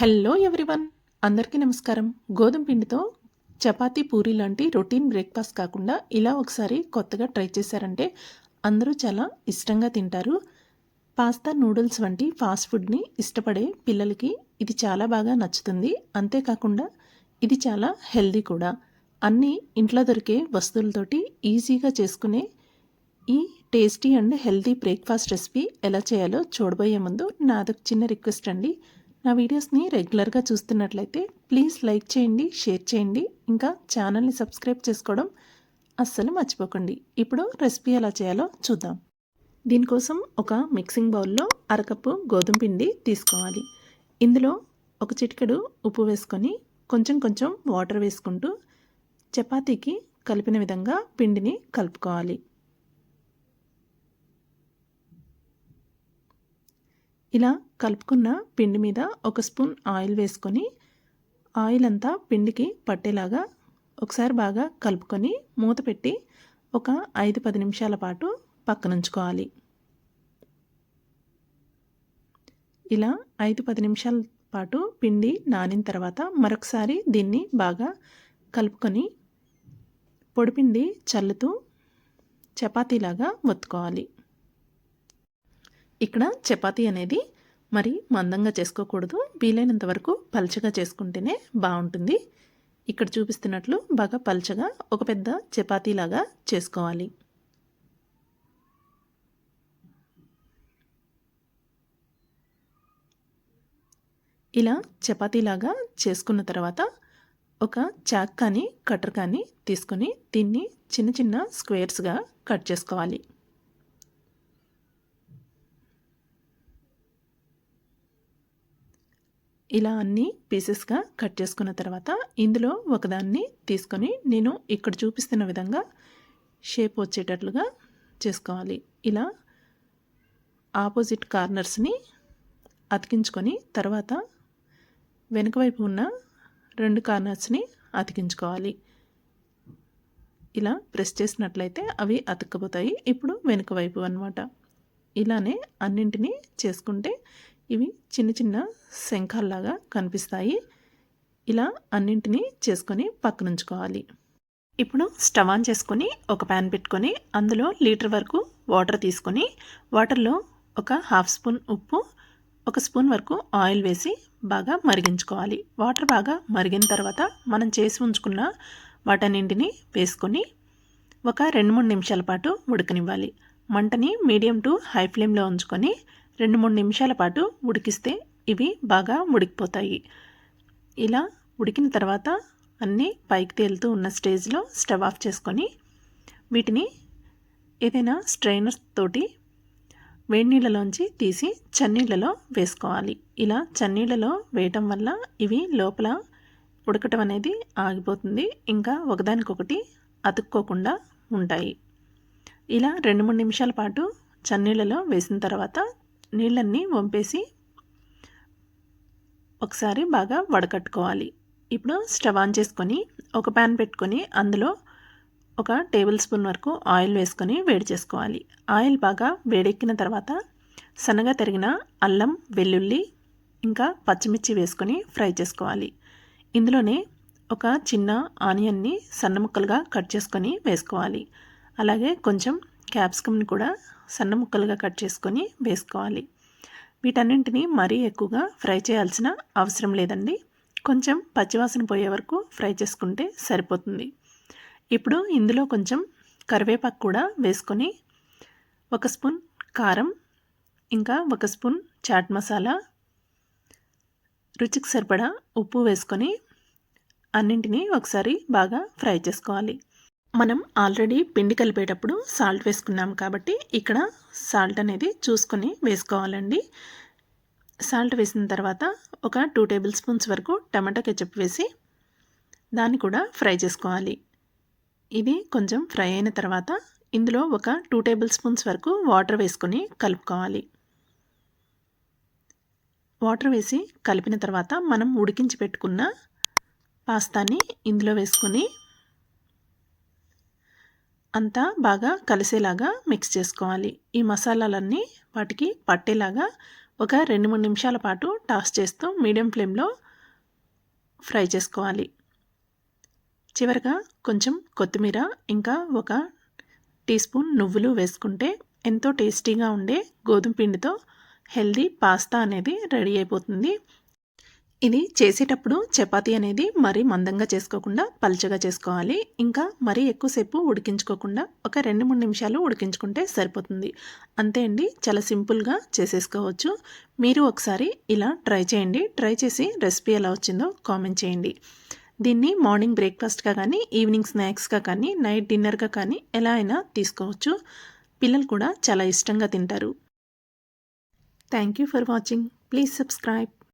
Hello everyone అందరికీ నమస్కారం. గోధుమ పిండితో చపాతీ పూరి లాంటి రొటీన్ బ్రేక్ఫాస్ట్ కాకుండా ఇలా ఒకసారి కొత్తగా ట్రై చేశారంటే అందరూ చాలా ఇష్టంగా తింటారు. పాస్తా నూడిల్స్ వంటి ఫాస్ట్ ఫుడ్ని ఇష్టపడే పిల్లలకి ఇది చాలా బాగా నచ్చుతుంది. అంతేకాకుండా ఇది చాలా హెల్దీ కూడా. అన్నీ ఇంట్లో దొరికే వస్తువులతోటి ఈజీగా చేసుకునే ఈ tasty and healthy breakfast recipe ఎలా చేయాలో చూడబోయే ముందు నాదొక చిన్న రిక్వెస్ట్ అండి. నా వీడియోస్ని రెగ్యులర్గా చూస్తున్నట్లయితే ప్లీజ్ లైక్ చేయండి షేర్ చేయండి. ఇంకా ఛానల్ని సబ్స్క్రైబ్ చేసుకోవడం అస్సలు మర్చిపోకండి. ఇప్పుడు రెసిపీ ఎలా చేయాలో చూద్దాం. దీనికోసం ఒక మిక్సింగ్ బౌల్లో అరకప్పు గోధుమ పిండి తీసుకోవాలి. ఇందులో ఒక చిటికెడు ఉప్పు వేసుకొని కొంచెం కొంచెం వాటర్ వేసుకుంటూ చపాతీకి కలిపిన విధంగా పిండిని కలుపుకోవాలి. ఇలా కలుపుకున్న పిండి మీద ఒక స్పూన్ ఆయిల్ వేసుకొని ఆయిల్ అంతా పిండికి పట్టేలాగా ఒకసారి బాగా కలుపుకొని మూత పెట్టి ఒక ఐదు పది నిమిషాల పాటు పక్కనుంచుకోవాలి. ఇలా ఐదు పది నిమిషాల పాటు పిండి నానిన తర్వాత మరొకసారి దీన్ని బాగా కలుపుకొని పొడిపిండి చల్లుతూ చపాతీలాగా ఒత్తుకోవాలి. ఇక్కడ చపాతీ అనేది మరి మందంగా చేసుకోకూడదు. వీలైనంత వరకు పలచగా చేసుకుంటేనే బాగుంటుంది. ఇక్కడ చూపిస్తున్నట్లు బాగా పలచగా ఒక పెద్ద చపాతీలాగా చేసుకోవాలి. ఇలా చపాతీలాగా చేసుకున్న తర్వాత ఒక చాక్ కానీ కటర్ కానీ తీసుకొని దీన్ని చిన్న చిన్న స్క్వేర్స్గా కట్ చేసుకోవాలి. ఇలా అన్ని పీసెస్గా కట్ చేసుకున్న తర్వాత ఇందులో ఒకదాన్ని తీసుకొని నేను ఇక్కడ చూపిస్తున్న విధంగా షేప్ వచ్చేటట్లుగా చేసుకోవాలి. ఇలా ఆపోజిట్ కార్నర్స్ని అతికించుకొని తర్వాత వెనుక వైపు ఉన్న రెండు కార్నర్స్ని అతికించుకోవాలి. ఇలా ప్రెస్ చేసినట్లయితే అవి అతుక్కపోతాయి. ఇప్పుడు వెనుక వైపు అనమాట ఇలానే అన్నింటినీ చేసుకుంటే ఇవి చిన్న చిన్న శంఖాల్లాగా కనిపిస్తాయి. ఇలా అన్నింటినీ చేసుకొని పక్కనుంచుకోవాలి. ఇప్పుడు స్టవ్ ఆన్ చేసుకొని ఒక ప్యాన్ పెట్టుకొని అందులో లీటర్ వరకు వాటర్ తీసుకొని వాటర్లో ఒక హాఫ్ స్పూన్ ఉప్పు ఒక స్పూన్ వరకు ఆయిల్ వేసి బాగా మరిగించుకోవాలి. వాటర్ బాగా మరిగిన తర్వాత మనం చేసి ఉంచుకున్న వాటన్నింటిని వేసుకొని ఒక రెండు మూడు నిమిషాల పాటు ఉడకనివ్వాలి. మంటని మీడియం టు హై ఫ్లేమ్లో ఉంచుకొని రెండు మూడు నిమిషాల పాటు ఉడికిస్తే ఇవి బాగా ఉడికిపోతాయి ఇలా ఉడికిన తర్వాత అన్నీ పైకి తేలుతూ ఉన్న స్టేజ్లో స్టవ్ ఆఫ్ చేసుకొని వీటిని ఏదైనా స్ట్రైనర్ తోటి వేడి నీళ్ళలోంచి తీసి చన్నీళ్ళలో వేసుకోవాలి. ఇలా చన్నీళ్ళలో వేయటం వల్ల ఇవి లోపల ఉడకటం అనేది ఆగిపోతుంది. ఇంకా ఒకదానికొకటి అతుక్కోకుండా ఉంటాయి. ఇలా రెండు మూడు నిమిషాల పాటు చన్నీళ్ళలో వేసిన తర్వాత నీళ్ళన్నీ వంపేసి ఒకసారి బాగా వడకట్టుకోవాలి. ఇప్పుడు స్టవ్ ఆన్ చేసుకొని ఒక ప్యాన్ పెట్టుకొని అందులో ఒక టేబుల్ స్పూన్ వరకు ఆయిల్ వేసుకొని వేడి చేసుకోవాలి. ఆయిల్ బాగా వేడెక్కిన తర్వాత సన్నగా తరిగిన అల్లం వెల్లుల్లి ఇంకా పచ్చిమిర్చి వేసుకొని ఫ్రై చేసుకోవాలి. ఇందులోనే ఒక చిన్న ఆనియన్ని సన్న ముక్కలుగా కట్ చేసుకొని వేసుకోవాలి. అలాగే కొంచెం క్యాప్సికమ్ని కూడా సన్న ముక్కలుగా కట్ చేసుకొని వేసుకోవాలి. వీటన్నింటినీ మరీ ఎక్కువగా ఫ్రై చేయాల్సిన అవసరం లేదండి. కొంచెం పచ్చివాసన పోయే వరకు ఫ్రై చేసుకుంటే సరిపోతుంది. ఇప్పుడు ఇందులో కొంచెం కరివేపాకు కూడా వేసుకొని ఒక స్పూన్ కారం ఇంకా ఒక స్పూన్ చాట్ మసాలా రుచికి సరిపడా ఉప్పు వేసుకొని అన్నింటినీ ఒకసారి బాగా ఫ్రై చేసుకోవాలి. మనం ఆల్రెడీ పిండి కలిపేటప్పుడు సాల్ట్ వేసుకున్నాం కాబట్టి ఇక్కడ సాల్ట్ అనేది చూసుకొని వేసుకోవాలండి. సాల్ట్ వేసిన తర్వాత ఒక టూ టేబుల్ స్పూన్స్ వరకు టమాటా కెచప్ వేసి దాన్ని కూడా ఫ్రై చేసుకోవాలి. ఇది కొంచెం ఫ్రై అయిన తర్వాత ఇందులో ఒక టూ టేబుల్ స్పూన్స్ వరకు వాటర్ వేసుకొని కలుపుకోవాలి. వాటర్ వేసి కలిపిన తర్వాత మనం ఉడికించి పెట్టుకున్న పాస్తాని ఇందులో వేసుకొని అంతా బాగా కలిసేలాగా మిక్స్ చేసుకోవాలి. ఈ మసాలాలన్నీ వాటికి పట్టేలాగా ఒక రెండు మూడు నిమిషాల పాటు టాస్ చేస్తూ మీడియం ఫ్లేమ్లో ఫ్రై చేసుకోవాలి. చివరిగా కొంచెం కొత్తిమీర ఇంకా ఒక టీ స్పూన్ నువ్వులు వేసుకుంటే ఎంతో టేస్టీగా ఉండే గోధుమ పిండితో హెల్దీ పాస్తా అనేది రెడీ అయిపోతుంది. ఇది చేసేటప్పుడు చపాతీ అనేది మరీ మందంగా చేసుకోకుండా పలుచగా చేసుకోవాలి. ఇంకా మరీ ఎక్కువసేపు ఉడికించుకోకుండా ఒక రెండు మూడు నిమిషాలు ఉడికించుకుంటే సరిపోతుంది. అంతే అండి. చాలా సింపుల్గా చేసేసుకోవచ్చు. మీరు ఒకసారి ఇలా ట్రై చేయండి. ట్రై చేసి రెసిపీ ఎలా వచ్చిందో కామెంట్ చేయండి. దీన్ని మార్నింగ్ బ్రేక్ఫాస్ట్గా కానీ ఈవినింగ్ స్నాక్స్గా కానీ నైట్ డిన్నర్గా కానీ ఎలా అయినా తీసుకోవచ్చు. పిల్లలు కూడా చాలా ఇష్టంగా తింటారు. Thank you for watching. Please subscribe.